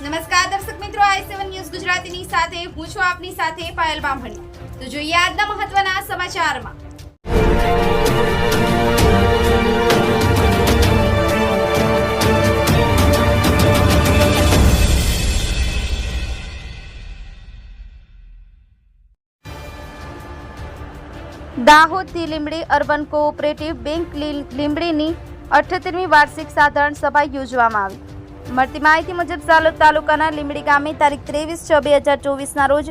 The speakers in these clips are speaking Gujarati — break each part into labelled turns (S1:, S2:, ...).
S1: નમસ્કાર દર્શક મિત્રો, આઈ સેવન ન્યૂઝ ગુજરાતીની સાથે, હું છું આપની સાથે પાયલ બામણી. તો જોઈએ આજના મહત્વના સમાચારમાં.
S2: દાહોદથી લીંબડી અર્બન કોઓપરેટિવ બેંક લીમડીની અઠ્યોતેરમી વાર્ષિક સાધારણ સભા યોજવામાં આવી. મળતી માહિતી મુજબ સાલોદ તાલુકાના લીમડી ગામે તારીખ ત્રેવીસ છ બે હજાર ચોવીસના રોજ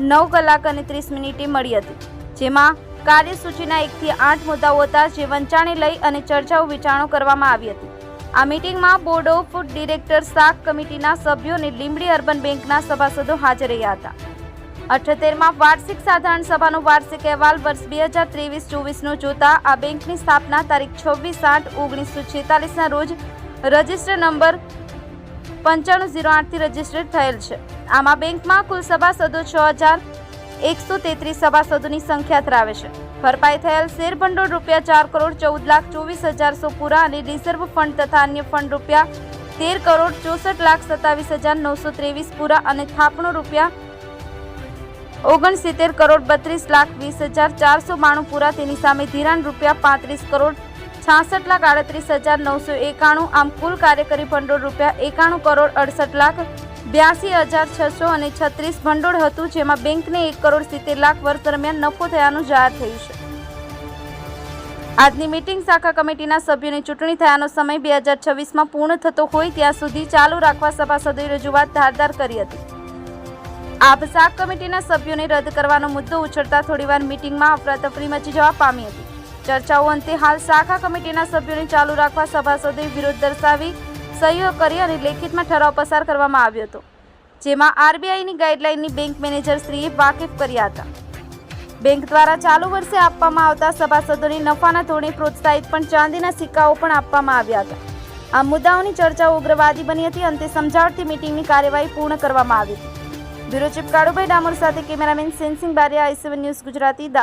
S2: નવ કલાક અને ત્રીસ મિનિટે મળી હતી, જેમાં કાર્યસૂચિના એકથી આઠ મુદ્દાઓ હતા જે વંચાણે લઈ અને ચર્ચાઓ વિચારણો કરવામાં આવી હતી. આ મિટિંગમાં બોર્ડ ઓફ ડિરેક્ટર શાક કમિટીના સભ્યો અને લીમડી અર્બન બેંકના સભાસદો હાજર રહ્યા હતા. અઠ્યોતેરમાં વાર્ષિક સાધારણ સભાનો વાર્ષિક અહેવાલ વર્ષ બે હજાર ત્રેવીસ ચોવીસનો જોતા આ બેંકની સ્થાપના તારીખ છવ્વીસ આઠ ઓગણીસો છેતાલીસના રોજ રજિસ્ટર નંબર પંચાણું ઝીરો આઠથી રજીસ્ટર્ડ થયેલ છે. આમાં બેંકમાં કુલ સભાસદો છ હજાર એકસો તેત્રીસ સભાસદોની સંખ્યા ધરાવે છે. ભરપાઈ થયેલ શેર ભંડોળ રૂપિયા ચાર કરોડ ચૌદ લાખ ચોવીસ હજારસો પૂરા અને રિઝર્વ ફંડ તથા અન્ય ફંડ રૂપિયા તેર કરોડ ચોસઠ લાખ સત્તાવીસ હજાર નવસો ત્રેવીસ પૂરા અને થાપણો રૂપિયા ઓગણસિત્તેર કરોડ બત્રીસ લાખ વીસ હજાર ચારસો બાણું પૂરા. તેની સામે ધિરાણ રૂપિયા પાંત્રીસ કરોડ છાસઠ લાખ આડત્રીસ હજાર નવસો એકાણું. આમ કુલ કાર્યકારી ભંડોળ રૂપિયા એકાણું કરોડ અડસઠ લાખ બ્યાસી હજાર છસો અને છત્રીસ ભંડોળ હતું, જેમાં બેંકને એક કરોડ સિત્તેર લાખ વર્ષ દરમિયાન નફો થયાનું જાહેર થયું છે. આજની મીટિંગ શાખા કમિટીના સભ્યોની ચૂંટણી થયાનો સમય બે હજાર છવ્વીસમાં પૂર્ણ થતો હોય ત્યાં સુધી ચાલુ રાખવા સભાસદોએ રજૂઆત ધારદાર કરી હતી. આપ શાખ કમિટીના સભ્યોને રદ કરવાનો મુદ્દો ઉછળતા થોડીવાર મીટિંગમાં અફરાતફરી મચી જવા પામી હતી. ચર્ચાઓ અંતે હાલ શાખા કમિટીના સભ્યોને ચાલુ રાખવા સભાસદોએ વિરોધ દર્શાવી સહીઓ કરી અને લેખિતમાં ઠરાવ પસાર કરવામાં આવ્યો હતો, જેમાં આરબીઆઈની ગાઈડલાઈનની બેંક મેનેજરશ્રીએ વાકેફ કર્યા હતા. બેંક દ્વારા ચાલુ વર્ષે આપવામાં આવતા સભાસદોને નફાના ધોરણે પ્રોત્સાહિત પણ ચાંદીના સિક્કાઓ પણ આપવામાં આવ્યા હતા. આ મુદ્દાઓની ચર્ચાઓ ઉગ્રવાદી બની હતી, અંતે સમજાવતી મીટિંગની કાર્યવાહી પૂર્ણ કરવામાં આવી હતી. બ્યુરો ચીફ કાળુભાઈ ડામોર સાથે cameraman Sensing Bariya I C one news Gujarati દા